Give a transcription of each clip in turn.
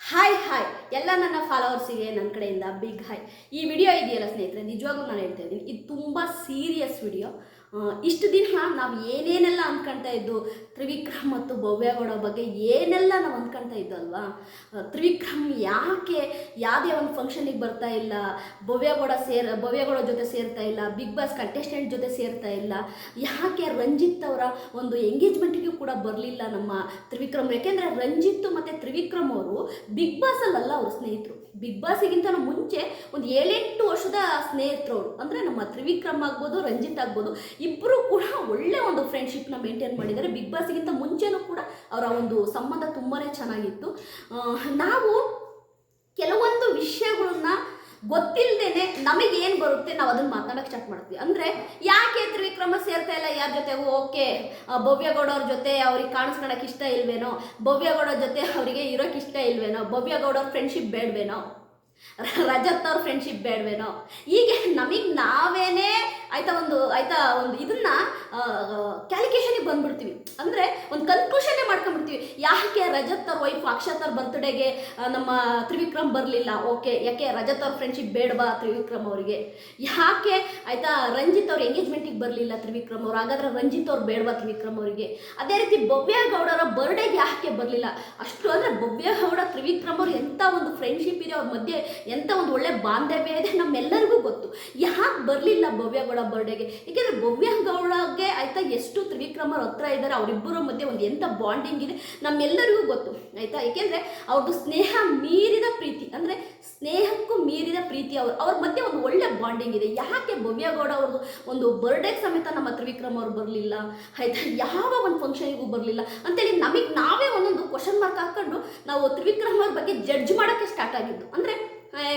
Hi hi ಎಲ್ಲ ನನ್ನ ಫಾಲೋವರ್ಸಿಗೆ ನನ್ನ ಕಡೆಯಿಂದ ಬಿಗ್ ಹಾಯ್ ಈ ವಿಡಿಯೋ ಇದೆಯಲ್ಲ ಸ್ನೇಹಿತರೆ? ನಿಜವಾಗ್ಲೂ ನಾನು ಹೇಳ್ತಾ ಇದ್ದೀನಿ, ಇದು ತುಂಬ ಸೀರಿಯಸ್ ವಿಡಿಯೋ ಇಷ್ಟು ದಿನ ನಾವು ಏನೇನೆಲ್ಲ ಅಂದ್ಕೊಳ್ತಾ ಇದ್ದು ತ್ರಿವಿಕ್ರಮ್ ಮತ್ತು ಭವ್ಯಗೌಡ ಬಗ್ಗೆ ಏನೆಲ್ಲ ನಾವು ಅಂದ್ಕೊಳ್ತಾ ಇದ್ದು ಅಲ್ವಾ? ಆ, ತ್ರಿವಿಕ್ರಮ್ ಯಾಕೆ ಯಾವುದೇ ಒಂದು ಫಂಕ್ಷನಿಗೆ ಬರ್ತಾ ಇಲ್ಲ ಭವ್ಯಗೌಡ ಸೇರ್ ಭವ್ಯಗೌಡ ಜೊತೆ ಸೇರ್ತಾ ಇಲ್ಲ ಬಿಗ್ ಬಾಸ್ ಕಂಟೆಸ್ಟೆಂಟ್ ಜೊತೆ ಸೇರ್ತಾ ಇಲ್ಲ ಯಾಕೆ ರಂಜಿತ್ ಅವರ ಒಂದು ಎಂಗೇಜ್ಮೆಂಟ್ಗೂ ಕೂಡ ಬರಲಿಲ್ಲ ನಮ್ಮ ತ್ರಿವಿಕ್ರಮ್? ಯಾಕೆಂದರೆ ರಂಜಿತ್ ಮತ್ತು ತ್ರಿವಿಕ್ರಮ್ ಅವರು ಬಿಗ್ ಬಾಸಲ್ಲಲ್ಲ ಅವ್ರ ಸ್ನೇಹಿತರು. ಬಿಗ್ ಬಾಸಿಗಿಂತ ಮುಂಚೆ ಒಂದು ಏಳೆಂಟು ವರ್ಷದ ಸ್ನೇಹಿತರು ಅವರು. ಅಂದರೆ ನಮ್ಮ ತ್ರಿವಿಕ್ರಮ್ ಆಗ್ಬೋದು ರಂಜಿತ್ ಆಗ್ಬೋದು ಇಬ್ಬರು ಕೂಡ ಒಳ್ಳೆ ಒಂದು ಫ್ರೆಂಡ್ಶಿಪ್ನ ಮೇಂಟೈನ್ ಮಾಡಿದ್ದಾರೆ. ಬಿಗ್ ಬಾಸ್ಗಿಂತ ಮುಂಚೆನೂ ಕೂಡ ಅವರ ಒಂದು ಸಂಬಂಧ ತುಂಬಾ ಚೆನ್ನಾಗಿತ್ತು. ನಾವು ಕೆಲವೊಂದು ವಿಷಯಗಳನ್ನ ಗೊತ್ತಿಲ್ಲದೇನೆ ನಮಗೆ ಏನು ಬರುತ್ತೆ ನಾವು ಅದನ್ನ ಮಾತಾಡೋಕೆ ಸ್ಟಾರ್ಟ್ ಮಾಡ್ತೀವಿ. ಅಂದರೆ ಯಾಕೆ ತ್ರಿವಿಕ್ರಮ ಸೇರ್ತಾ ಇಲ್ಲ? ಯಾರ ಜೊತೆ? ಓಕೆ. ಭವ್ಯಗೌಡ ಅವ್ರ ಜೊತೆ ಅವ್ರಿಗೆ ಕಾಣಿಸ್ಕೊಳಕ್ಕೆ ಇಷ್ಟ ಇಲ್ವೇನೋ? ಭವ್ಯಗೌಡ ಜೊತೆ ಅವರಿಗೆ ಇರೋಕೆ ಇಷ್ಟ ಇಲ್ವೇನೋ? ಭವ್ಯಗೌಡ ಅವ್ರ ಫ್ರೆಂಡ್ಶಿಪ್ ಬೇಡವೇನೋ? ರಜತ್ ಅವ್ರ ಫ್ರೆಂಡ್ಶಿಪ್ ಬೇಡವೇನೋ? ಹೀಗೆ ನಮಗೆ ನಾವೇನೇ ಆಯ್ತಾ ಒಂದು ಆಯ್ತಾ ಒಂದು ಇದನ್ನ ಕ್ಯಾಲ್ಕುಲೇಷನಿಗೆ ಬಂದ್ಬಿಡ್ತೀವಿ. ಅಂದರೆ ಒಂದು ಕನ್ಕ್ಲೂಷನ್ನೇ ಮಾಡ್ಕೊಂಡ್ಬಿಡ್ತೀವಿ. ಯಾಕೆ ರಜತ್ ಅವ್ರ ವೈಫ್ ಅಕ್ಷತ್ ಅವ್ರ ಬರ್ತ್ಡೇಗೆ ನಮ್ಮ ತ್ರಿವಿಕ್ರಮ್ ಬರಲಿಲ್ಲ? ಓಕೆ, ಯಾಕೆ ರಜತ್ ಅವ್ರ ಫ್ರೆಂಡ್ಶಿಪ್ ಬೇಡವಾ ತ್ರಿವಿಕ್ರಮ್ ಅವರಿಗೆ. ಯಾಕೆ ಆಯ್ತಾ ರಂಜಿತ್ ಅವ್ರ ಎಂಗೇಜ್ಮೆಂಟಿಗೆ ಬರಲಿಲ್ಲ ತ್ರಿವಿಕ್ರಮ್ ಅವ್ರು? ಹಾಗಾದ್ರೆ ರಂಜಿತ್ ಅವ್ರು ಬೇಡವಾ ತ್ರಿವಿಕ್ರಮ್ ಅವರಿಗೆ. ಅದೇ ರೀತಿ ಭವ್ಯ ಗೌಡರ ಬರ್ಡೇಗೆ ಯಾಕೆ ಬರಲಿಲ್ಲ? ಅಷ್ಟು ಅಂದರೆ ಭವ್ಯ ಗೌಡ, ತ್ರಿವಿಕ್ರಮ್ ಅವ್ರು ಎಂಥ ಒಂದು ಫ್ರೆಂಡ್ಶಿಪ್ ಇದೆ, ಅವ್ರ ಮಧ್ಯೆ ಎಂಥ ಒಂದು ಒಳ್ಳೆ ಬಾಂಧವ್ಯ ಇದೆ ನಮ್ಮೆಲ್ಲರಿಗೂ ಗೊತ್ತು. ಯಾಕೆ ಬರಲಿಲ್ಲ ಭವ್ಯ ಗೌಡ ಬರ್ಡೇಗೆ ಏಕೆಂದರೆ ಭವ್ಯ ಗೌಡಗೆ ಆಯ್ತಾ ಎಷ್ಟು ತ್ರಿವಿಕ್ರಮರ ಹತ್ರ ಇದ್ದಾರೆ, ಅವರಿಬ್ಬರ ಮಧ್ಯೆ ಒಂದು ಎಂಥ ಬಾಂಡಿಂಗ್ ಇದೆ ನಮ್ಮೆಲ್ಲರಿಗೂ ಗೊತ್ತು, ಆಯ್ತಾ? ಏಕೆಂದರೆ ಅವ್ರದ್ದು ಸ್ನೇಹ ಮೀರಿದ ಪ್ರೀತಿ, ಅಂದರೆ ಸ್ನೇಹಕ್ಕೂ ಮೀರಿದ ಪ್ರೀತಿ ಅವರು, ಅವ್ರ ಮಧ್ಯೆ ಒಂದು ಒಳ್ಳೆ ಬಾಂಡಿಂಗ್ ಇದೆ. ಯಾಕೆ ಭವ್ಯಗೌಡ ಅವ್ರದ್ದು ಒಂದು ಬರ್ಡೇಗೆ ಸಮೇತ ನಮ್ಮ ತ್ರಿವಿಕ್ರಮ್ ಅವ್ರು ಬರಲಿಲ್ಲ? ಆಯ್ತಾ? ಯಾವ ಒಂದು ಫಂಕ್ಷನಿಗೂ ಬರಲಿಲ್ಲ? ಅಂತೇಳಿ ನಮಗೆ ನಾವೇ ಒಂದೊಂದು ಕ್ವಶನ್ ಮಾರ್ಕ್ ಹಾಕೊಂಡು ನಾವು ತ್ರಿವಿಕ್ರಮ್ ಅವ್ರ ಬಗ್ಗೆ ಜಡ್ಜ್ ಮಾಡೋಕ್ಕೆ ಸ್ಟಾರ್ಟ್ ಆಗಿದ್ದು. ಅಂದರೆ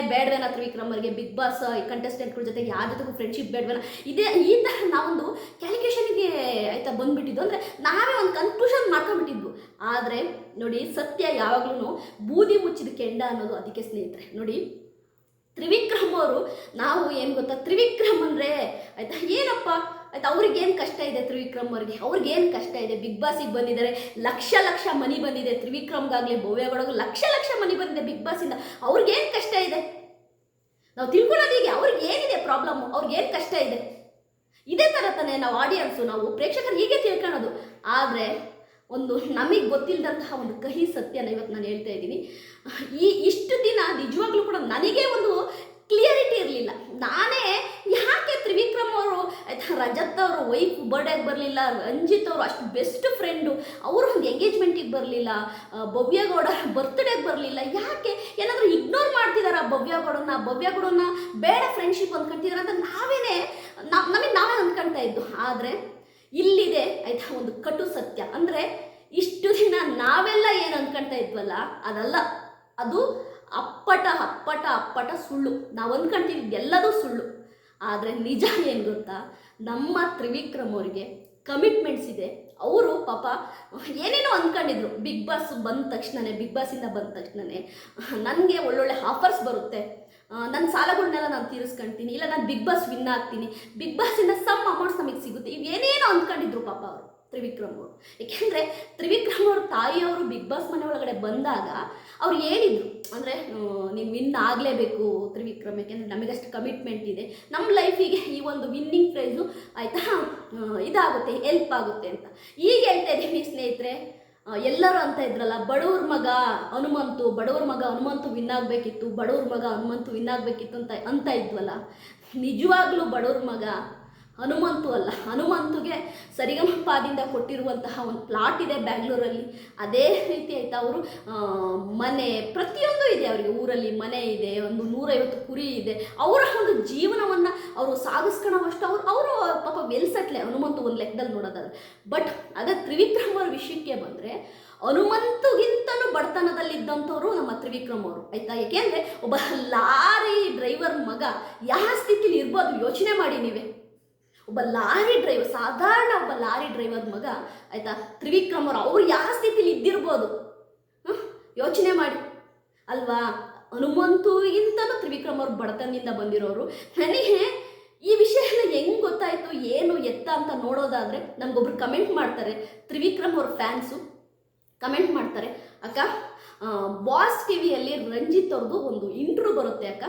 ಬೇಡವೇನ ಅವರಿಗೆ, ಬಿಗ್ ಬಾಸ್ ಕಂಟೆಸ್ಟೆಂಟ್ಗಳ ಜೊತೆ ಯಾರ ಜೊತೆಗೂ ಫ್ರೆಂಡ್ಶಿಪ್ ಬೇಡವೇನ? ಇದೇ, ಈ ಥರ ನಾವೊಂದು ಕ್ಯಾಲ್ಕುಲೇಷನ್ಗೆ ಆಯಿತಾ ಬಂದುಬಿಟ್ಟಿದ್ದು. ಅಂದರೆ ನಾವೇ ಒಂದು ಕನ್ಕ್ಲೂಷನ್ ಮಾಡ್ಕೊಂಡ್ಬಿಟ್ಟಿದ್ವು. ಆದರೆ, ನೋಡಿ, ಸತ್ಯ ಯಾವಾಗಲೂ ಬೂದಿ ಮುಚ್ಚಿದ ಕೆಂಡ ಅನ್ನೋದು ಅದಕ್ಕೆ ಸ್ನೇಹಿತರೆ. ನೋಡಿ, ತ್ರಿವಿಕ್ರಮ್ ಅವರು, ನಾವು ಏನು ಗೊತ್ತಾ? ತ್ರಿವಿಕ್ರಮ್ ಅಂದರೆ, ಆಯಿತಾ, ಏನಪ್ಪ? ಆಯ್ತು, ಅವ್ರಿಗೇನು ಕಷ್ಟ ಇದೆ ತ್ರಿವಿಕ್ರಮ್ ಅವ್ರಿಗೆ? ಅವ್ರಿಗೇನು ಕಷ್ಟ ಇದೆ? ಬಿಗ್ ಬಾಸಿಗೆ ಬಂದಿದ್ದಾರೆ, ಲಕ್ಷ ಲಕ್ಷ ಮನಿ ಬಂದಿದೆ ತ್ರಿವಿಕ್ರಮ್ಗಾಗಲಿ ಭವ್ಯಗಳಾಗಲಿ ಲಕ್ಷ ಲಕ್ಷ ಮನಿ ಬಂದಿದೆ ಬಿಗ್ ಬಾಸಿಂದ. ಅವ್ರಿಗೇನು ಕಷ್ಟ ನಾವು ತಿಳ್ಕೊಳ್ಳೋದು ಹೀಗೆ? ಅವ್ರಿಗೆ ಏನಿದೆ ಪ್ರಾಬ್ಲಮ್ ಅವ್ರಿಗೆ ಏನು ಕಷ್ಟ ಇದೆ? ಇದೇ ಥರ ತಾನೇ ನಾವು ಆಡಿಯನ್ಸು ನಾವು ಪ್ರೇಕ್ಷಕರು ಹೀಗೆ ತಿಳ್ಕೊಳ್ಳೋದು. ಆದರೆ ಒಂದು ನಮಗೆ ಗೊತ್ತಿಲ್ಲದಂತಹ ಒಂದು ಕಹಿ ಸತ್ಯನ ಇವತ್ತು ನಾನು ಹೇಳ್ತಾ ಇದ್ದೀನಿ. ಈ ಇಷ್ಟು ದಿನ ನಿಜವಾಗ್ಲೂ ಕೂಡ ನನಗೆ ಒಂದು ಕ್ಲಿಯರಿಟಿ ಇರಲಿಲ್ಲ. ನಾನೇ ಯಾಕೆ ತ್ರಿವಿಕ್ರಮ್ ಅವರು, ರಜತ್ ಅವರು, ವೈಫ್ ಬರ್ಡೇಗೆ ಬರಲಿಲ್ಲ, ರಂಜಿತ್ ಅವರು ಅಷ್ಟು ಬೆಸ್ಟ್ ಫ್ರೆಂಡು ಅವರು ಒಂದು ಎಂಗೇಜ್ಮೆಂಟಿಗೆ ಬರಲಿಲ್ಲ ಭವ್ಯಗೌಡ ಬರ್ತ್ಡೇಗೆ ಬರಲಿಲ್ಲ, ಯಾಕೆ? ಏನಾದರೂ ಇಗ್ನೋರ್ ಮಾಡ್ತಿದಾರ ಭವ್ಯಗೌಡನ ಭವ್ಯಗೌಡನ ಬೇಡ ಫ್ರೆಂಡ್ಶಿಪ್ ಅಂದ್ಕೊಂತಿದಾರ ಅಂತ ನಾವೇನೇ ನಮಗೆ ನಾವೇ ಅಂದ್ಕೊಳ್ತಾ ಇದ್ದು. ಆದರೆ ಇಲ್ಲಿದೆ ಆಯ್ತಾ ಒಂದು ಕಟು ಸತ್ಯ. ಅಂದರೆ ಇಷ್ಟು ದಿನ ನಾವೆಲ್ಲ ಏನು ಅಂದ್ಕೊಳ್ತಾ ಇದ್ವಲ್ಲ, ಅದಲ್ಲ. ಅದು ಅಪ್ಪಟ ಅಪ್ಪಟ ಅಪ್ಪಟ ಸುಳ್ಳು. ನಾವು ಅಂದ್ಕೊಂತೀವಿ ಎಲ್ಲದೂ ಸುಳ್ಳು. ಆದರೆ ನಿಜ ಏನು ಗೊತ್ತಾ? ನಮ್ಮ ತ್ರಿವಿಕ್ರಮ್ ಅವರಿಗೆ ಕಮಿಟ್ಮೆಂಟ್ಸ್ ಇದೆ. ಅವರು ಪಾಪ ಏನೇನೋ ಅಂದ್ಕೊಂಡಿದ್ರು ಬಿಗ್ ಬಾಸ್ ಬಂದ ತಕ್ಷಣವೇ ಬಿಗ್ ಬಾಸಿಂದ ಬಂದ ತಕ್ಷಣವೇ ನನಗೆ ಒಳ್ಳೊಳ್ಳೆ ಆಫರ್ಸ್ ಬರುತ್ತೆ. ನನ್ನ ಸಾಲಗಳನ್ನೆಲ್ಲ ನಾನು ತೀರಿಸ್ಕೊಳ್ತೀನಿ ಇಲ್ಲ, ನಾನು ಬಿಗ್ ಬಾಸ್ ವಿನ್ ಆಗ್ತೀನಿ. ಬಿಗ್ ಬಾಸಿಂದ ಸಮ್ ಅಮೌಂಟ್ಸ್ ನಮಗೆ ಸಿಗುತ್ತೆ ಇವೇನೇನೋ ಅಂದ್ಕೊಂಡಿದ್ರು ಪಾಪ ಅವರು ತ್ರಿವಿಕ್ರಮ್ ಅವರು ಏಕೆಂದರೆ ತ್ರಿವಿಕ್ರಮ್ ಅವ್ರ ತಾಯಿಯವರು ಬಿಗ್ ಬಾಸ್ ಮನೆ ಒಳಗಡೆ ಬಂದಾಗ ಅವ್ರು ಹೇಳಿದ್ರು, ಅಂದರೆ ನೀನು ವಿನ್ ಆಗಲೇಬೇಕು ತ್ರಿವಿಕ್ರಮ್ ಯಾಕೆಂದರೆ ನಮಗಷ್ಟು ಕಮಿಟ್ಮೆಂಟ್ ಇದೆ. ನಮ್ಮ ಲೈಫಿಗೆ ಈ ಒಂದು ವಿನ್ನಿಂಗ್ ಪ್ರೈಸು ಆಯಿತಾ? ಇದಾಗುತ್ತೆ ಹೆಲ್ಪ್ ಆಗುತ್ತೆ ಅಂತ. ಈಗ ಹೇಳ್ತಾ ಇದ್ದೀನಿ ಸ್ನೇಹಿತರೆ ಎಲ್ಲರೂ ಅಂತ ಇದ್ರಲ್ಲ, ಬಡವ್ರ ಮಗ ಹನುಮಂತು, ಬಡವ್ರ ಮಗ ಹನುಮಂತು ವಿನ್ ಆಗಬೇಕಿತ್ತು, ಬಡವ್ರ ಮಗ ಹನುಮಂತು ವಿನ್ ಆಗಬೇಕಿತ್ತು ಅಂತ ಅಂತ ಇದ್ವಲ್ಲ, ನಿಜವಾಗ್ಲೂ ಬಡವ್ರ ಮಗ ಹನುಮಂತು ಅಲ್ಲ, ಹನುಮಂತುಗೆ ಸರಿಗಮಪಾದಿಂದ ಕೊಟ್ಟಿರುವಂತಹ ಒಂದು ಪ್ಲಾಟ್ ಇದೆ ಬ್ಯಾಂಗ್ಳೂರಲ್ಲಿ. ಅದೇ ರೀತಿ ಆಯ್ತಾ ಅವರು ಮನೆ, ಪ್ರತಿಯೊಂದು ಇದೆ ಅವರಿಗೆ. ಊರಲ್ಲಿ ಮನೆ ಇದೆ, ಒಂದು ನೂರೈವತ್ತು ಕುರಿ ಇದೆ. ಅವರ ಒಂದು ಜೀವನವನ್ನು ಅವರು ಸಾಗಿಸ್ಕೊಳ್ಳೋವಷ್ಟು ಅವರು ಅವರು ಪಾಪ ವೆಲ್ ಸೆಟ್ಲೆ ಹನುಮಂತು ಒಂದು ಲೆಕ್ಕದಲ್ಲಿ ನೋಡೋದಾದ್ರೆ. ಬಟ್ ಅದೇ ತ್ರಿವಿಕ್ರಮ್ ಅವ್ರ ವಿಷಯಕ್ಕೆ ಬಂದರೆ, ಹನುಮಂತುಗಿಂತಲೂ ಬಡತನದಲ್ಲಿದ್ದಂಥವ್ರು ನಮ್ಮ ತ್ರಿವಿಕ್ರಮ್ ಅವರು. ಆಯ್ತಾ? ಯಾಕೆಂದರೆ ಒಬ್ಬ ಲಾರಿ ಡ್ರೈವರ್ ಮಗ, ಯಾವ ಸ್ಥಿತಿಲಿ ಇರ್ಬೋದು ಯೋಚನೆ ಮಾಡಿ ನೀವೇ. ಒಬ್ಬ ಲಾರಿ ಡ್ರೈವರ್, ಸಾಧಾರಣ ಒಬ್ಬ ಲಾರಿ ಡ್ರೈವರ್ ಮಗ, ಆಯ್ತಾ, ತ್ರಿವಿಕ್ರಮ್ ಅವರು, ಅವ್ರು ಯಾವ ಸ್ಥಿತಿಲಿ ಇದ್ದಿರ್ಬೋದು? ಯೋಚನೆ ಮಾಡಿ. ಅಲ್ವಾ? ಹನುಮಂತುಗಿಂತನೂ ತ್ರಿವಿಕ್ರಮ್ ಅವ್ರ ಬಡತನದಿಂದ ಬಂದಿರೋರು. ನನಗೆ ಈ ವಿಷಯ ಹೆಂಗೆ ಗೊತ್ತಾಯಿತು, ಏನು ಎತ್ತ ಅಂತ ನೋಡೋದಾದರೆ ನಮಗೊಬ್ರು ಕಮೆಂಟ್ ಮಾಡ್ತಾರೆ. ತ್ರಿವಿಕ್ರಮ್ ಅವ್ರ ಫ್ಯಾನ್ಸು ಕಮೆಂಟ್ ಮಾಡ್ತಾರೆ. ಅಕ್ಕ ಬಾಸ್ ಟಿವಿಯಲ್ಲಿ ರಂಜಿತ್ ಅವ್ರದ್ದು ಒಂದು ಇಂಟ್ರೂ ಬರುತ್ತೆ ಅಕ್ಕ.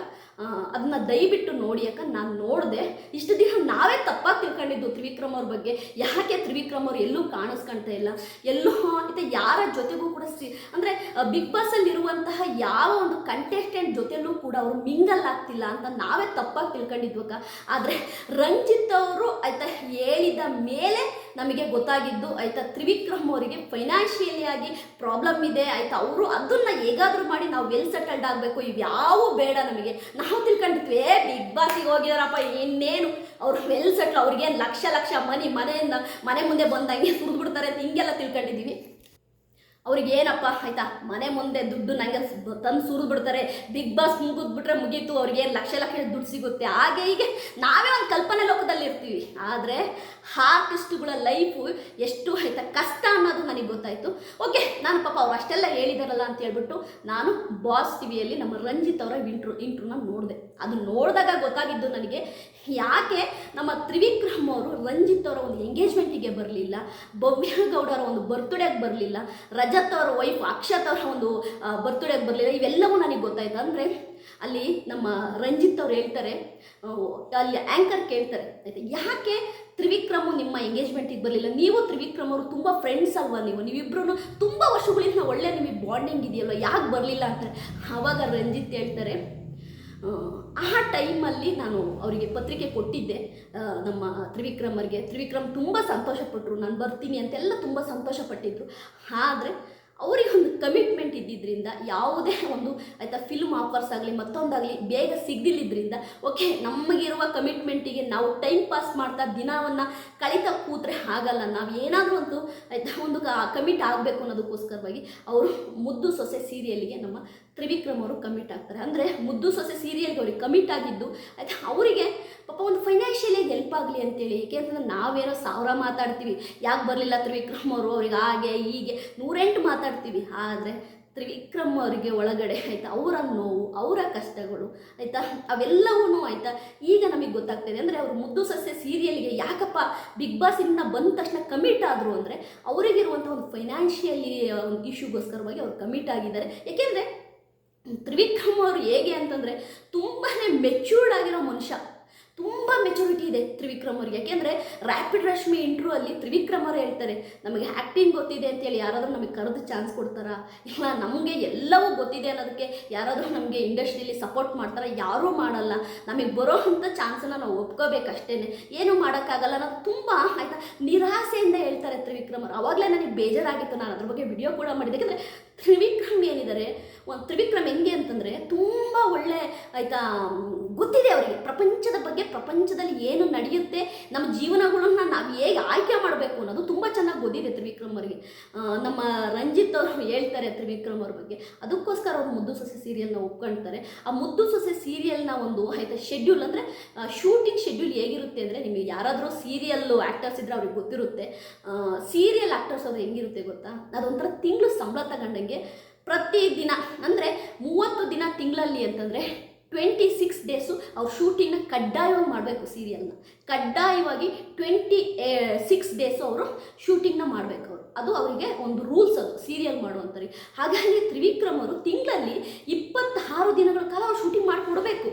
ಅದನ್ನ ದಯವಿಟ್ಟು ನೋಡಿ ಯಾಕ ನಾನು ನೋಡಿದೆ, ಇಷ್ಟು ದಿನ ನಾವೇ ತಪ್ಪಾಗಿ ತಿಳ್ಕೊಂಡಿದ್ದು ತ್ರಿವಿಕ್ರಮ್ ಅವ್ರ ಬಗ್ಗೆ. ಯಾಕೆ ತ್ರಿವಿಕ್ರಮ್ ಅವ್ರು ಎಲ್ಲೂ ಕಾಣಿಸ್ಕೊಳ್ತಾ ಇಲ್ಲ? ಎಲ್ಲೂ ಮತ್ತು ಯಾರ ಜೊತೆಗೂ ಕೂಡ ಸಿ, ಅಂದರೆ ಬಿಗ್ ಬಾಸಲ್ಲಿ ಇರುವಂತಹ ಯಾವ ಒಂದು ಕಂಟೆಸ್ಟೆಂಟ್ ಜೊತೆಲೂ ಕೂಡ ಅವರು ಮಿಂಗಲ್ ಆಗ್ತಿಲ್ಲ ಅಂತ ನಾವೇ ತಪ್ಪಾಗಿ ತಿಳ್ಕೊಂಡಿದ್ವಕ್ಕ. ಆದರೆ ರಂಜಿತ್ ಅವರು ಆಯ್ತಾ ಹೇಳಿದ ಮೇಲೆ ನಮಗೆ ಗೊತ್ತಾಗಿದ್ದು, ಆಯಿತಾ, ತ್ರಿವಿಕ್ರಮ್ ಅವರಿಗೆ ಫೈನಾನ್ಷಿಯಲಿ ಆಗಿ ಪ್ರಾಬ್ಲಮ್ ಇದೆ, ಆಯಿತಾ, ಅವರು ಅದನ್ನ ಹೇಗಾದರೂ ಮಾಡಿ ನಾವು ವೆಲ್ ಸೆಟಲ್ಡ್ ಆಗಬೇಕು ಇವ್ಯಾವು ಬೇಡ ನಮಗೆ. ನಾವು ತಿಳ್ಕೊಂಡಿದ್ವಿ ಬಿಗ್ ಬಾಸಿಗೆ ಹೋಗಿದಾರಪ್ಪ, ಇನ್ನೇನು? ಅವ್ರು ವೆಲ್ ಸೆಟ್ಲ್ ಅವ್ರಿಗೆ ಲಕ್ಷ ಲಕ್ಷ ಮನಿ, ಮನೆಯಿಂದ ಮನೆ ಮುಂದೆ ಬಂದಂಗೆ ಸುರಿದು ಬಿಡ್ತಾರೆ ಅಂತ ಹಿಂಗೆಲ್ಲ ತಿಳ್ಕೊಂಡಿದ್ದೀವಿ. ಅವ್ರಿಗೆ ಏನಪ್ಪ ಆಯ್ತಾ? ಮನೆ ಮುಂದೆ ದುಡ್ಡು ನನಗೆ ತಂದು ಸುರಿದು ಬಿಡ್ತಾರೆ. ಬಿಗ್ ಬಾಸ್ ಮುಗಿದ್ಬಿಟ್ರೆ ಮುಗೀತು, ಅವ್ರಿಗೆ ಲಕ್ಷ ಲಕ್ಷ ದುಡ್ಡು ಸಿಗುತ್ತೆ. ಹಾಗೆ ಹೀಗೆ ನಾವೇ ಒಂದು ಕಲ್ಪನೆ ಲೋಕದಲ್ಲಿ ಇರ್ತೀವಿ. ಆದರೆ ಆರ್ಟಿಸ್ಟ್ಗಳ ಲೈಫು ಎಷ್ಟು ಆಯ್ತಾ ಕಷ್ಟ ಅನ್ನೋದು ನನಗೆ ಗೊತ್ತಾಯಿತು. ಓಕೆ, ನಾನು ಪಾಪ ಅವ್ರು ಅಷ್ಟೆಲ್ಲ ಹೇಳಿದಾರಲ್ಲ ಅಂತ ಹೇಳ್ಬಿಟ್ಟು ನಾನು ಬಾಸ್ ಟಿವಿಯಲ್ಲಿ ನಮ್ಮ ರಂಜಿತ್ ಅವರ ಇಂಟ್ರು ಇಂಟ್ರೂನ ನೋಡಿದೆ. ಅದು ನೋಡಿದಾಗ ಗೊತ್ತಾಗಿದ್ದು ನನಗೆ. ಯಾಕೆ ನಮ್ಮ ತ್ರಿವಿಕ್ರಮ್ ಅವರು ರಂಜಿತ್ ಅವರ ಒಂದು ಎಂಗೇಜ್ಮೆಂಟಿಗೆ ಬರಲಿಲ್ಲ ಭವ್ಯಗೌಡ ಅವರ ಒಂದು ಬರ್ತ್ಡೇಗೆ ಬರಲಿಲ್ಲ, ರಜತ್ ಅವರ ವೈಫ್ ಅಕ್ಷತ್ ಅವರ ಒಂದು ಬರ್ತ್ಡೇಗೆ ಬರಲಿಲ್ಲ, ಇವೆಲ್ಲವೂ ನನಗೆ ಗೊತ್ತಾಯ್ತು. ಅಂದರೆ ಅಲ್ಲಿ ನಮ್ಮ ರಂಜಿತ್ ಅವ್ರು ಹೇಳ್ತಾರೆ ಅಲ್ಲಿ ಆ್ಯಂಕರ್ ಕೇಳ್ತಾರೆ, ಆಯ್ತಾ? ಯಾಕೆ ತ್ರಿವಿಕ್ರಮು ನಿಮ್ಮ ಎಂಗೇಜ್ಮೆಂಟಿಗೆ ಬರಲಿಲ್ಲ? ನೀವು ತ್ರಿವಿಕ್ರಮ್ ಅವರು ತುಂಬ ಫ್ರೆಂಡ್ಸ್ ಅಲ್ವಾ ನೀವು? ನೀವಿಬ್ಬರೂ ತುಂಬ ವರ್ಷಗಳಿಂದ ಒಳ್ಳೆ ನಿಮಗೆ ಬಾಂಡಿಂಗ್ ಇದೆಯಲ್ಲ ಯಾಕೆ ಬರಲಿಲ್ಲ ಅಂತಾರೆ ಆವಾಗ ರಂಜಿತ್ ಹೇಳ್ತಾರೆ ಆ, ಟೈಮಲ್ಲಿ ನಾನು ಅವರಿಗೆ ಪತ್ರಿಕೆ ಕೊಟ್ಟಿದ್ದೆ. ನಮ್ಮ ತ್ರಿವಿಕ್ರಮರಿಗೆ ತ್ರಿವಿಕ್ರಮ್ ತುಂಬ ಸಂತೋಷಪಟ್ಟರು ನಾನು ಬರ್ತೀನಿ ಅಂತೆಲ್ಲ ತುಂಬ ಸಂತೋಷಪಟ್ಟಿದ್ರು. ಆದರೆ ಅವರಿಗೆ ಒಂದು ಕಮಿಟ್ಮೆಂಟ್ ಇದ್ದಿದ್ದರಿಂದ ಯಾವುದೇ ಒಂದು ಆಯಿತಾ ಫಿಲ್ಮ್ ಆಫರ್ಸ್ ಆಗಲಿ, ಮತ್ತೊಂದಾಗಲಿ ಬೇಗ ಸಿಗದಿಲ್ಲಿದ್ದರಿಂದ ಓಕೆ ನಮಗಿರುವ ಕಮಿಟ್ಮೆಂಟಿಗೆ ನಾವು ಟೈಮ್ ಪಾಸ್ ಮಾಡ್ತಾ ದಿನವನ್ನು ಕಳೀತಾ ಕೂತ್ರೆ ಆಗಲ್ಲ. ನಾವು ಏನಾದರೂ ಒಂದು ಆಯಿತಾ ಒಂದು ಕಮಿಟ್ ಆಗಬೇಕು ಅನ್ನೋದಕ್ಕೋಸ್ಕರವಾಗಿ ಅವರು ಮುದ್ದು ಸೊಸೆ ಸೀರಿಯಲ್ಗೆ ನಮ್ಮ ತ್ರಿವಿಕ್ರಮ್ ಅವರು ಕಮಿಟ್ ಆಗ್ತಾರೆ. ಅಂದರೆ ಮುದ್ದು ಸೊಸೆ ಸೀರಿಯಲ್ಗೆ ಅವ್ರಿಗೆ ಕಮಿಟ್ ಆಗಿದ್ದು, ಆಯಿತಾ ಅವರಿಗೆ ಪಾಪ ಒಂದು ಫೈನಾನ್ಷಿಯಲಿ ಹೆಲ್ಪ್ ಆಗಲಿ ಅಂತೇಳಿ. ಏಕೆಂತಂದ್ರೆ ನಾವೇನೋ ಸಾವಿರ ಮಾತಾಡ್ತೀವಿ. ಯಾಕೆ ಬರಲಿಲ್ಲ ತ್ರಿವಿಕ್ರಮ್ ಅವರು? ಅವ್ರಿಗೆ ಹಾಗೆ, ಹೀಗೆ ನೂರೆಂಟು ಮಾತಾಡ್ತೀವಿ. ಆದರೆ ತ್ರಿವಿಕ್ರಮ್ ಅವರಿಗೆ ಒಳಗಡೆ ಆಯಿತಾ, ಅವರ ನೋವು, ಅವರ ಕಷ್ಟಗಳು ಆಯಿತಾ ಅವೆಲ್ಲವೂ ಆಯಿತಾ, ಈಗ ನಮಗೆ ಗೊತ್ತಾಗ್ತದೆ ಅಂದರೆ ಅವರು ಮುದ್ದು ಸಸ್ಯ ಸೀರಿಯಲ್ಗೆ ಯಾಕಪ್ಪ ಬಿಗ್ ಬಾಸಿಂದ ಬಂದ ತಕ್ಷಣ ಕಮಿಟ್ ಆದರು ಅಂದರೆ ಅವರಿಗಿರುವಂಥ ಒಂದು ಫೈನಾನ್ಷಿಯಲಿ ಒಂದು ಇಶ್ಯೂಗೋಸ್ಕರವಾಗಿ ಅವ್ರು ಕಮಿಟ್ ಆಗಿದ್ದಾರೆ. ಏಕೆಂದರೆ ತ್ರಿವಿಕ್ರಮ್ ಅವರು ಹೇಗೆ ಅಂತಂದರೆ ತುಂಬಾ ಮೆಚೂರ್ಡ್ ಆಗಿರೋ ಮನುಷ್ಯ. ತುಂಬ ಮೆಚುರಿಟಿ ಇದೆ ತ್ರಿವಿಕ್ರಮ್ ಅವ್ರಿಗೆ ಯಾಕೆಂದರೆ ರ್ಯಾಪಿಡ್ ರಶ್ಮಿ ಇಂಟ್ರೂ ಅಲ್ಲಿ ತ್ರಿವಿಕ್ರಮ್ ಅವರು ಹೇಳ್ತಾರೆ, ನಮಗೆ ಆ್ಯಕ್ಟಿಂಗ್ ಗೊತ್ತಿದೆ ಅಂತೇಳಿ ಯಾರಾದರೂ ನಮಗೆ ಕರೆದು ಚಾನ್ಸ್ ಕೊಡ್ತಾರಾ? ಇಲ್ಲ, ನಮಗೆ ಎಲ್ಲವೂ ಗೊತ್ತಿದೆ ಅನ್ನೋದಕ್ಕೆ ಯಾರಾದರೂ ನಮಗೆ ಇಂಡಸ್ಟ್ರಿಯಲ್ಲಿ ಸಪೋರ್ಟ್ ಮಾಡ್ತಾರಾ? ಯಾರೂ ಮಾಡಲ್ಲ. ನಮಗೆ ಬರೋ ಅಂಥ ಚಾನ್ಸನ್ನು ನಾವು ಒಪ್ಕೋಬೇಕಷ್ಟೇ ಏನೂ ಮಾಡೋಕ್ಕಾಗಲ್ಲ ನಾವು ತುಂಬ ಆಯಿತಾ? ನಿರಾಸೆಯಿಂದ ಹೇಳ್ತಾರೆ ತ್ರಿವಿಕ್ರಮ್ ಅವರು ಅವಾಗಲೇ ನನಗೆ ಬೇಜಾರಾಗಿತ್ತು. ನಾನು ಅದ್ರ ಬಗ್ಗೆ ವಿಡಿಯೋ ಕೂಡ ಮಾಡಿದೆ. ಯಾಕಂದರೆ ತ್ರಿವಿಕ್ರಮ್ ಏನಿದ್ದಾರೆ? ಒಂದು ತ್ರಿವಿಕ್ರಮ್ ಹೆಂಗೆ ಅಂತಂದರೆ ತುಂಬ ಒಳ್ಳೆ, ಆಯಿತಾ ಗೊತ್ತಿದೆ ಅವರಿಗೆ. ಪ್ರಪಂಚದ ಬಗ್ಗೆ ಪ್ರಪಂಚದಲ್ಲಿ ಏನು ನಡೆಯುತ್ತೆ, ನಮ್ಮ ಜೀವನಗಳನ್ನ ನಾವು ಹೇಗೆ ಆಯ್ಕೆ ಮಾಡಬೇಕು ಅನ್ನೋದು ತುಂಬ ಚೆನ್ನಾಗಿ ಗೊತ್ತಿದೆ ತ್ರಿವಿಕ್ರಮ್ ಅವರಿಗೆ. ನಮ್ಮ ರಂಜಿತ್ ಅವರು ಹೇಳ್ತಾರೆ ತ್ರಿವಿಕ್ರಮ್ ಅವ್ರ ಬಗ್ಗೆ. ಅದಕ್ಕೋಸ್ಕರ ಅವರು ಮುದ್ದು ಸೊಸೆ ಸೀರಿಯಲ್ನ ಒಪ್ಕೊಳ್ತಾರೆ ಆ ಮುದ್ದು ಸೊಸೆ ಸೀರಿಯಲ್ನ ಒಂದು, ಆಯಿತಾ ಶೆಡ್ಯೂಲ್ ಅಂದರೆ ಶೂಟಿಂಗ್ ಶೆಡ್ಯೂಲ್ ಹೇಗಿರುತ್ತೆ ಅಂದರೆ ನಿಮಗೆ ಯಾರಾದರೂ ಸೀರಿಯಲ್ಲು ಆ್ಯಕ್ಟರ್ಸ್ ಇದ್ದರೆ ಅವ್ರಿಗೆ ಗೊತ್ತಿರುತ್ತೆ. ಸೀರಿಯಲ್ ಆ್ಯಕ್ಟರ್ಸ್ ಅವ್ರು ಹೆಂಗಿರುತ್ತೆ ಗೊತ್ತಾ? ಅದೊಂಥರ ತಿಂಗಳು ಸಂಬಳ ತಗೊಂಡಂಗೆ ಪ್ರತಿದಿನ, ಅಂದರೆ ಮೂವತ್ತು ದಿನ ತಿಂಗಳಲ್ಲಿ ಅಂತಂದರೆ ಟ್ವೆಂಟಿ ಸಿಕ್ಸ್ ಡೇಸು ಅವ್ರ ಶೂಟಿಂಗ್ನ ಕಡ್ಡಾಯವಾಗಿ ಮಾಡಬೇಕು ಸೀರಿಯಲ್ನ ಕಡ್ಡಾಯವಾಗಿ ಟ್ವೆಂಟಿ ಸಿಕ್ಸ್ ಡೇಸು ಅವರು ಶೂಟಿಂಗ್ನ ಮಾಡಬೇಕು ಅವರು. ಅದು ಅವರಿಗೆ ಒಂದು ರೂಲ್ಸ್ ಅದು ಸೀರಿಯಲ್ ಮಾಡುವಂಥವ್ರಿಗೆ ಹಾಗಾಗಿ ತ್ರಿವಿಕ್ರಮ್ ಅವರು ತಿಂಗಳಲ್ಲಿ ಇಪ್ಪತ್ತಾರು ದಿನಗಳ ಕಾಲ ಅವ್ರು ಶೂಟಿಂಗ್ ಮಾಡಿಕೊಡ್ಬೇಕು.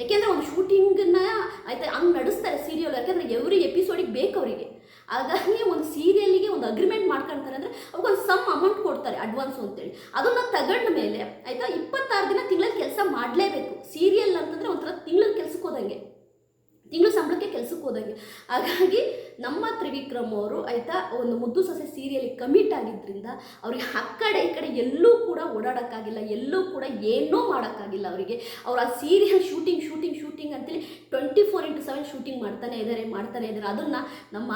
ಯಾಕೆಂದರೆ ಒಂದು ಶೂಟಿಂಗನ್ನ ಆಯ್ತಾ, ಹಂಗೆ ನಡೆಸ್ತಾರೆ ಸೀರಿಯಲ್ ಯಾಕೆಂದರೆ ಎವ್ರಿ ಎಪಿಸೋಡಿಗೆ ಬೇಕು ಅವರಿಗೆ. ಹಾಗಾಗಿ ಒಂದು ಸೀರಿಯಲ್ಗೆ ಒಂದು ಅಗ್ರಿಮೆಂಟ್ ಮಾಡ್ಕೊಳ್ತಾರೆ ಅಂದರೆ ಒಂದು ಸಮ್ ಅಮೌಂಟ್ ಕೊಡ್ತಾರೆ ಅಡ್ವಾನ್ಸು ಅಂತೇಳಿ. ಅದನ್ನು ತಗೊಂಡ ಮೇಲೆ ಆಯಿತಾ, ಇಪ್ಪತ್ತಾರು ದಿನ ತಿಂಗಳಲ್ಲಿ ಕೆಲಸ ಮಾಡಲೇಬೇಕು. ಸೀರಿಯಲ್ ಅಂತಂದರೆ ಒಂಥರ ತಿಂಗಳ ಕೆಲಸಕ್ಕೆ ಹೋದಂಗೆ ತಿಂಗಳು ಸಂಬಳಕ್ಕೆ ಕೆಲಸಕ್ಕೆ ಹೋದಂಗೆ ಹಾಗಾಗಿ ನಮ್ಮ ತ್ರಿವಿಕ್ರಮ್ ಅವರು ಆಯಿತಾ, ಒಂದು ಮುದ್ದು ಸೊಸೆ ಸೀರಿಯಲ್ಲಿ ಕಮಿಟ್ ಆಗಿದ್ದರಿಂದ ಅವ್ರಿಗೆ ಆ ಕಡೆ ಈ ಕಡೆ ಎಲ್ಲೂ ಕೂಡ ಓಡಾಡೋಕ್ಕಾಗಿಲ್ಲ, ಎಲ್ಲೂ ಕೂಡ ಏನೂ ಮಾಡೋಕ್ಕಾಗಿಲ್ಲ ಅವರಿಗೆ. ಅವ್ರು ಆ ಸೀರಿಯಲ್ ಶೂಟಿಂಗ್ ಶೂಟಿಂಗ್ ಶೂಟಿಂಗ್ ಅಂತೇಳಿ twenty four into seven shooting ಮಾಡ್ತಾನೆ ಇದ್ದಾರೆ ಮಾಡ್ತಾನೆ ಇದ್ದಾರೆ ಅದನ್ನು ನಮ್ಮ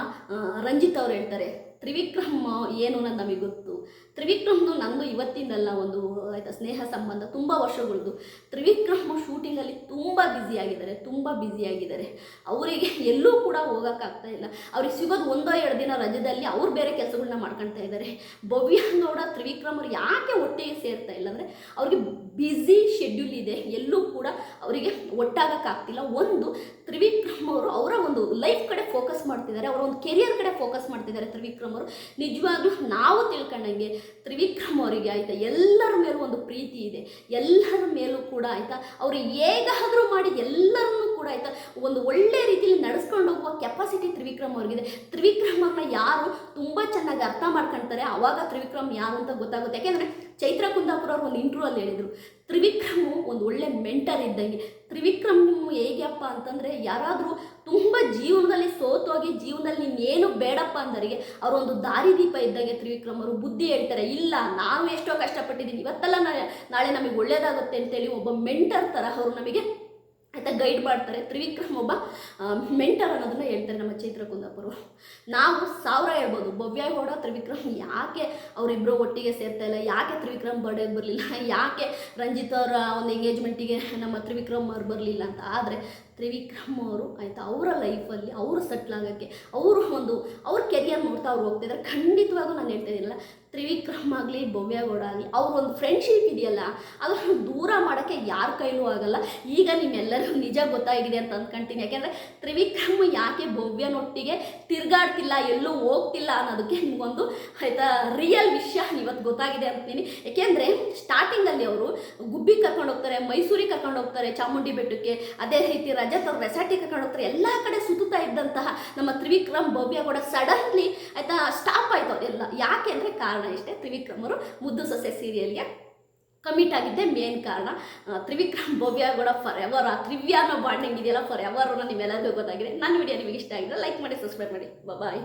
ರಂಜಿತ್ ಅವ್ರು ಹೇಳ್ತಾರೆ, ತ್ರಿವಿಕ್ರಮ್ ಏನು ಅನ್ನೋದು ನಮಗೆ ಗೊತ್ತು. ತ್ರಿವಿಕ್ರಮ್ದು ನಂದು ಇವತ್ತಿಂದಲ್ಲ ಒಂದು, ಆಯ್ತಾ, ಸ್ನೇಹ ಸಂಬಂಧ ತುಂಬ ವರ್ಷಗಳದ್ದು. ತ್ರಿವಿಕ್ರಮ್ ಶೂಟಿಂಗಲ್ಲಿ ತುಂಬ ಬ್ಯುಸಿಯಾಗಿದ್ದಾರೆ ತುಂಬ ಬ್ಯುಸಿಯಾಗಿದ್ದಾರೆ ಅವರಿಗೆ ಎಲ್ಲೂ ಕೂಡ ಹೋಗೋಕ್ಕಾಗ್ತಾ ಇಲ್ಲ. ಅವ್ರಿಗೆ ಸಿಗೋದು ಒಂದೋ ಎರಡು ದಿನ ರಜದಲ್ಲಿ ಅವ್ರು ಬೇರೆ ಕೆಲಸಗಳನ್ನ ಮಾಡ್ಕೊಳ್ತಾ ಇದ್ದಾರೆ. ಭವ್ಯ ನೋಡ ತ್ರಿವಿಕ್ರಮ್ ಅವ್ರು ಯಾಕೆ ಒಟ್ಟಿಗೆ ಸೇರ್ತಾ ಇಲ್ಲ ಅಂದರೆ, ಅವ್ರಿಗೆ ಬ್ಯುಸಿ ಶೆಡ್ಯೂಲ್ ಇದೆ. ಎಲ್ಲೂ ಕೂಡ ಅವರಿಗೆ ಒಟ್ಟಾಗೋಕ್ಕಾಗ್ತಿಲ್ಲ. ಒಂದು ತ್ರಿವಿಕ್ರಮ್ ಒಂದು ಲೈಫ್ ಕಡೆ ಫೋಕಸ್ ಮಾಡ್ತಿದ್ದಾರೆ, ಅವರ ಒಂದು ಕೆರಿಯರ್ ಕಡೆ ಫೋಕಸ್ ಮಾಡ್ತಿದ್ದಾರೆ ತ್ರಿವಿಕ್ರಮ್ ಅವರು. ನಿಜವಾಗ್ಲೂ ನಾವು ತಿಳ್ಕೊಂಡಂಗೆ ತ್ರಿವಿಕ್ರಮ್ ಅವರಿಗೆ ಆಯಿತಾ, ಎಲ್ಲರ ಮೇಲೂ ಒಂದು ಪ್ರೀತಿ ಇದೆ. ಎಲ್ಲರ ಮೇಲೂ ಕೂಡ ಆಯಿತಾ, ಅವರು ಹೇಗಾದರೂ ಮಾಡಿ ಎಲ್ಲರನ್ನೂ ಕೂಡ ಆಯಿತಾ. ಒಂದು ಒಳ್ಳೆ ರೀತಿಯಲ್ಲಿ ನಡೆಸ್ಕೊಂಡು ಹೋಗುವ ಕೆಪಾಸಿಟಿ ತ್ರಿವಿಕ್ರಮ್ ಅವ್ರಿಗಿದೆ. ತ್ರಿವಿಕ್ರಮ್ ಅವ್ರನ್ನ ಯಾರು ತುಂಬ ಚೆನ್ನಾಗಿ ಅರ್ಥ ಮಾಡ್ಕೊಳ್ತಾರೆ ಆವಾಗ ತ್ರಿವಿಕ್ರಮ್ ಯಾರು ಅಂತ ಗೊತ್ತಾಗುತ್ತೆ. ಯಾಕೆಂದರೆ ಚೈತ್ರ ಕುಂದಾಪುರ ಅವ್ರು ಒಂದು ಇಂಟ್ರೂ ಅಲ್ಲಿ ಹೇಳಿದರು. ತ್ರಿವಿಕ್ರಮು ಒಂದು ಒಳ್ಳೆ ಮೆಂಟರ್ ಇದ್ದಂಗೆ. ತ್ರಿವಿಕ್ರಮ್ ಹೇಗೆಪ್ಪ ಅಂತಂದರೆ ಯಾರಾದರೂ ತುಂಬ ಜೀವನದಲ್ಲಿ ಸೋತೋಗಿ ಜೀವನದಲ್ಲಿ ನೀನೇನು ಬೇಡಪ್ಪ ಅಂದರಿಗೆ ಅವರೊಂದು ದಾರಿದೀಪ ಇದ್ದಂಗೆ ತ್ರಿವಿಕ್ರಮ್ ಅವರು ಬುದ್ಧಿ ಹೇಳ್ತಾರೆ, ಇಲ್ಲ, ನಾನು ಎಷ್ಟೋ ಕಷ್ಟಪಟ್ಟಿದ್ದೀನಿ. ಇವತ್ತೆಲ್ಲ ನಾಳೆ ನಾಳೆ ನಮಗೆ ಒಳ್ಳೇದಾಗುತ್ತೆ ಅಂತೇಳಿ ಒಬ್ಬ ಮೆಂಟರ್ ಥರ ಅವರು ನಮಗೆ ಆಯಿತಾ ಗೈಡ್ ಮಾಡ್ತಾರೆ. ತ್ರಿವಿಕ್ರಮ್ ಒಬ್ಬ ಮೆಂಟರ್ ಅನ್ನೋದನ್ನ ಹೇಳ್ತಾರೆ ನಮ್ಮ ಚೈತ್ರ ಕುಂದಾಪುರ ನಾವು ಸಾವಿರ ಹೇಳ್ಬೋದು. ಭವ್ಯ ಗೌಡ, ತ್ರಿವಿಕ್ರಮ್ ಯಾಕೆ ಅವರಿಬ್ಬರು ಒಟ್ಟಿಗೆ ಸೇರ್ತಾ ಇಲ್ಲ? ಯಾಕೆ ತ್ರಿವಿಕ್ರಮ್ ಬರ್ಡೇಗೆ ಬರಲಿಲ್ಲ? ಯಾಕೆ ರಂಜಿತ್ ಅವರ ಒಂದು ಎಂಗೇಜ್ಮೆಂಟಿಗೆ ನಮ್ಮ ತ್ರಿವಿಕ್ರಮ್ ಅವ್ರು ಬರಲಿಲ್ಲ ಅಂತ? ಆದರೆ ತ್ರಿವಿಕ್ರಮ್ ಅವರು, ಆಯಿತಾ, ಅವರ ಲೈಫಲ್ಲಿ ಅವರು ಸೆಟ್ಲ್ ಆಗೋಕ್ಕೆ, ಅವರು ಒಂದು, ಅವ್ರ ಕೆರಿಯರ್ ನೋಡ್ತಾ ಅವ್ರು ಹೋಗ್ತಿದ್ದಾರೆ ಖಂಡಿತವಾಗೂ ನಾನು ಹೇಳ್ತಾ ಇದ್ದೀನಲ್ಲ ತ್ರಿವಿಕ್ರಮ್ ಆಗಲಿ, ಭವ್ಯಗೌಡ ಆಗಲಿ, ಅವ್ರ ಒಂದು ಫ್ರೆಂಡ್ಶಿಪ್ ಇದೆಯಲ್ಲ ಅದನ್ನು ದೂರ ಮಾಡೋಕ್ಕೆ ಯಾರ ಕೈಲೂ ಆಗಲ್ಲ. ಈಗ ನಿಮ್ಮೆಲ್ಲರಿಗೂ ನಿಜ ಗೊತ್ತಾಗಿದೆ ಅಂತ ಅಂದ್ಕೊಂತೀನಿ ಯಾಕೆಂದರೆ ತ್ರಿವಿಕ್ರಮ್ ಯಾಕೆ ಭವ್ಯನೊಟ್ಟಿಗೆ ತಿರ್ಗಾಡ್ತಿಲ್ಲ, ಎಲ್ಲೂ ಹೋಗ್ತಿಲ್ಲ ಅನ್ನೋದಕ್ಕೆ ನಿಮಗೊಂದು, ಆಯಿತಾ ರಿಯಲ್ ವಿಷಯ ಇವತ್ತು ಗೊತ್ತಾಗಿದೆ ಅಂತೀನಿ. ಯಾಕೆಂದರೆ ಸ್ಟಾರ್ಟಿಂಗಲ್ಲಿ ಅವರು ಗುಬ್ಬಿ ಕರ್ಕೊಂಡು ಹೋಗ್ತಾರೆ, ಮೈಸೂರಿಗೆ ಕರ್ಕೊಂಡು ಹೋಗ್ತಾರೆ ಚಾಮುಂಡಿ ಬೆಟ್ಟಕ್ಕೆ. ಅದೇ ರೀತಿ ರಜತ್ ಅವ್ರು ಕರ್ಕೊಂಡು ಎಲ್ಲ ಕಡೆ ಸುತ್ತುತ್ತಾ ಇದ್ದಂತಹ ನಮ್ಮ ತ್ರಿವಿಕ್ರಮ್ ಭವ್ಯ ಕೂಡ ಸಡನ್ಲಿ ಆಯಿತಾ ಸ್ಟಾಪ್ ಆಯ್ತು ಅದೆಲ್ಲ ಯಾಕೆ ಅಂದರೆ ಕಾರಣ ಇಷ್ಟೇ. ತ್ರಿವಿಕ್ರಮ್ ಅವರು ಮುದ್ದು ಸೊಸೆ ಸೀರಿಯಲ್ಗೆ ಕಮಿಟ್ ಆಗಿದ್ದೆ ಮೇನ್ ಕಾರಣ. ತ್ರಿವಿಕ್ರಮ್ ಭವ್ಯ ಕೂಡ ಫರ್ ಎವರ್ ಆ ತ್ರಿವ್ಯ ಅನ್ನೋ ಬಾಂಡಿಂಗ್ ಇದೆಯಲ್ಲ ಫರ್ ಎವರ್ ನಿಮ್ಮೆಲ್ಲರಿಗೂ ಗೊತ್ತಾಗಿದೆ. ನನ್ನ ವಿಡಿಯೋ ನಿಮಗೆ ಇಷ್ಟ ಆಗಿದ್ರೆ ಲೈಕ್ ಮಾಡಿ ಸಬ್ಸ್ಕ್ರೈಬ್ ಮಾಡಿ. ಬಾಯ್